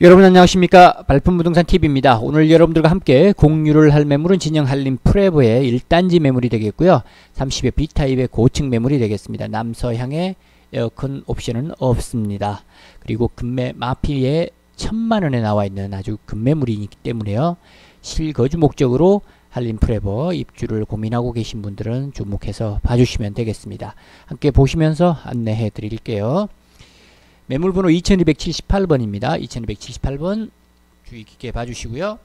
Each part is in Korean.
여러분 안녕하십니까 발품부동산 TV입니다. 오늘 여러분들과 함께 공유를 할 매물은 진영 한림 프레버의 1단지 매물이 되겠고요. 30의 B타입의 고층 매물이 되겠습니다. 남서향의 에어컨 옵션은 없습니다. 그리고 금매 마피에 천만원에 나와 있는 아주 금매물이기 때문에요. 실거주 목적으로 한림 프레버 입주를 고민하고 계신 분들은 주목해서 봐주시면 되겠습니다. 함께 보시면서 안내해 드릴게요. 매물번호 2278번입니다. 2278번 주의 깊게 봐주시고요.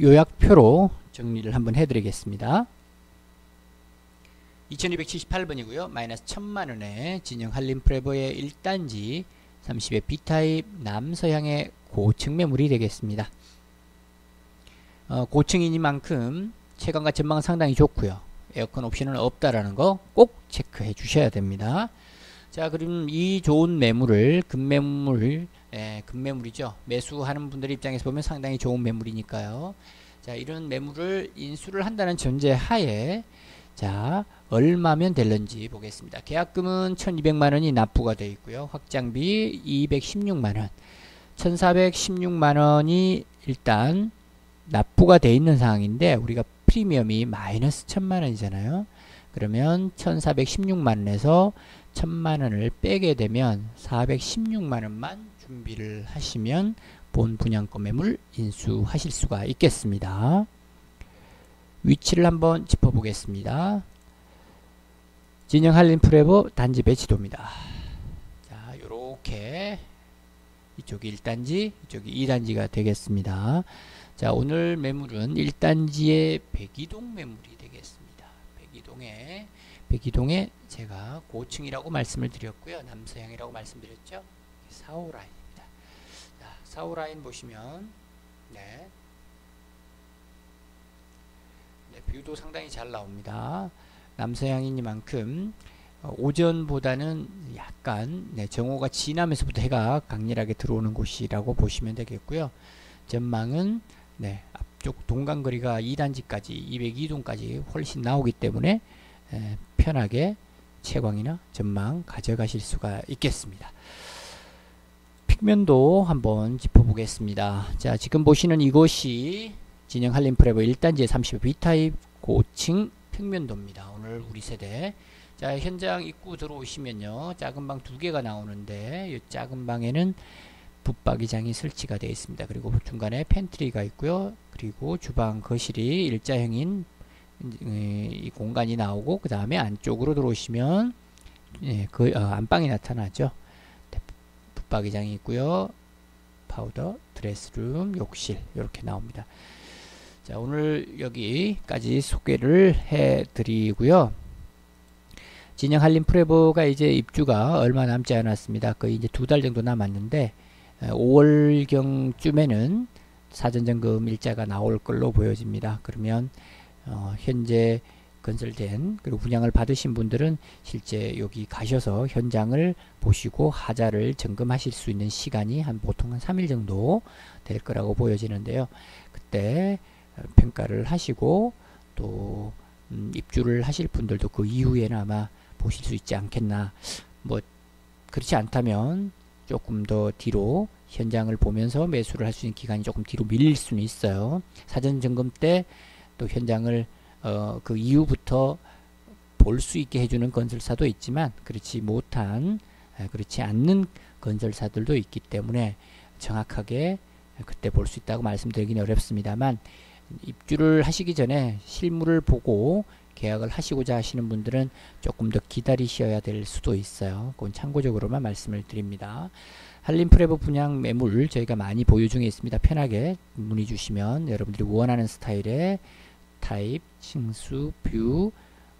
요약표로 정리를 한번 해드리겠습니다. 2278번이고요. 마이너스 1000만원에 진영 한림프레버의 1단지 30의 B타입 남서향의 고층 매물이 되겠습니다. 어, 고층이니만큼 체감과 전망은 상당히 좋고요. 에어컨 옵션은 없다라는 거 꼭 체크해 주셔야 됩니다. 자 그럼 이 좋은 매물을 금매물 예, 금매물이죠. 매수하는 분들 입장에서 보면 상당히 좋은 매물이니까요. 자 이런 매물을 인수를 한다는 전제 하에 자 얼마면 될런지 보겠습니다. 계약금은 1200만원이 납부가 되어 있고요. 확장비 216만원. 1416만원이 일단 납부가 되어 있는 상황인데 우리가 프리미엄이 마이너스 1000만원이잖아요 그러면 1416만원에서 1000만원을 빼게 되면 416만원만 준비를 하시면 본 분양권 매물 인수하실 수가 있겠습니다. 위치를 한번 짚어보겠습니다. 진영 한림 프레버 단지 배치도입니다. 자, 요렇게 이쪽이 1단지, 이쪽이 2단지가 되겠습니다. 자, 오늘 매물은 1단지의 백이동 매물이 되겠습니다. 백이동에 백이동에 제가 고층이라고 말씀을 드렸고요. 남서향이라고 말씀드렸죠. 4호 라인입니다. 자, 4호 라인 보시면 네. 네, 뷰도 상당히 잘 나옵니다. 남서향이니만큼 어, 오전보다는 약간 네, 정오가 지나면서부터 해가 강렬하게 들어오는 곳이라고 보시면 되겠고요. 전망은 네, 앞 쪽 동강거리가 2단지까지 202동까지 훨씬 나오기 때문에 에, 편하게 채광이나 전망 가져가실 수가 있겠습니다. 픽면도 한번 짚어보겠습니다. 자, 지금 보시는 이곳이 진영 한림 프레버 1단지의 30 B타입 고층 평면도입니다. 오늘 우리 세대. 자, 현장 입구 들어오시면요. 작은 방 두 개가 나오는데 이 작은 방에는 붙박이장이 설치가 되어 있습니다. 그리고 중간에 팬트리가 있고요. 그리고 주방 거실이 일자형인 이 공간이 나오고 그 다음에 안쪽으로 들어오시면 예, 그 어, 안방이 나타나죠. 네, 붙박이장이 있고요. 파우더, 드레스룸, 욕실 이렇게 나옵니다. 자 오늘 여기까지 소개를 해드리고요. 진영 한림 프레버가 이제 입주가 얼마 남지 않았습니다. 거의 이제 두 달 정도 남았는데 5월경쯤에는 사전점검 일자가 나올 걸로 보여집니다. 그러면 어, 현재 건설된 그리고 분양을 받으신 분들은 실제 여기 가셔서 현장을 보시고 하자를 점검하실 수 있는 시간이 한 보통 한 3일 정도 될 거라고 보여지는데요. 그때 평가를 하시고 또 음, 입주를 하실 분들도 그 이후에는 아마 보실 수 있지 않겠나 뭐 그렇지 않다면 조금 더 뒤로 현장을 보면서 매수를 할 수 있는 기간이 조금 뒤로 밀릴 수는 있어요. 사전 점검 때 또 현장을 어, 그 이후부터 볼 수 있게 해주는 건설사도 있지만 그렇지 못한 그렇지 않는 건설사들도 있기 때문에 정확하게 그때 볼 수 있다고 말씀드리기는 어렵습니다만 입주를 하시기 전에 실물을 보고 계약을 하시고자 하시는 분들은 조금 더 기다리셔야 될 수도 있어요. 그건 참고적으로만 말씀을 드립니다. 한림프레버 분양 매물 저희가 많이 보유 중에 있습니다. 편하게 문의 주시면 여러분들이 원하는 스타일의 타입, 층수, 뷰,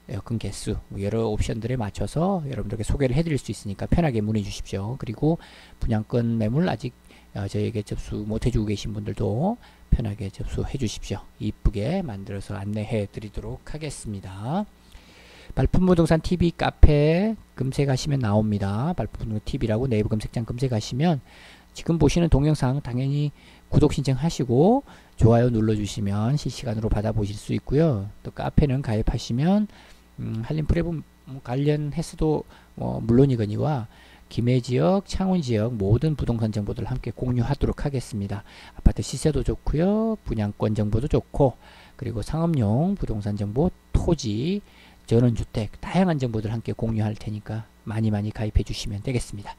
에어컨 개수 뭐 여러 옵션들에 맞춰서 여러분들께 소개를 해드릴 수 있으니까 편하게 문의 주십시오. 그리고 분양권 매물 아직 어, 저에게 접수 못 해주고 계신 분들도 편하게 접수해 주십시오. 이쁘게 만들어서 안내해 드리도록 하겠습니다. 발품부동산 TV 카페 검색하시면 나옵니다. 발품부동산 TV라고 네이버 검색창 검색하시면 지금 보시는 동영상 당연히 구독 신청하시고 좋아요 눌러주시면 실시간으로 받아보실 수 있고요. 또 카페는 가입하시면 음, 한림 프레브 관련해서도 뭐 물론이거니와 김해 지역, 창원 지역 모든 부동산 정보들을 함께 공유하도록 하겠습니다. 아파트 시세도 좋고요. 분양권 정보도 좋고 그리고 상업용 부동산 정보, 토지, 전원주택 다양한 정보들 함께 공유할 테니까 많이 많이 가입해 주시면 되겠습니다.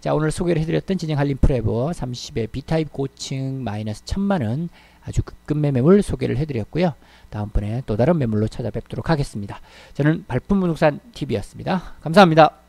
자 오늘 소개를 해드렸던 진행 한림 프레버 30의 B타입 고층 마이너스 천만원 아주 급급 매매물 소개를 해드렸고요. 다음번에 또 다른 매물로 찾아뵙도록 하겠습니다. 저는 발품 부동산 TV였습니다. 감사합니다.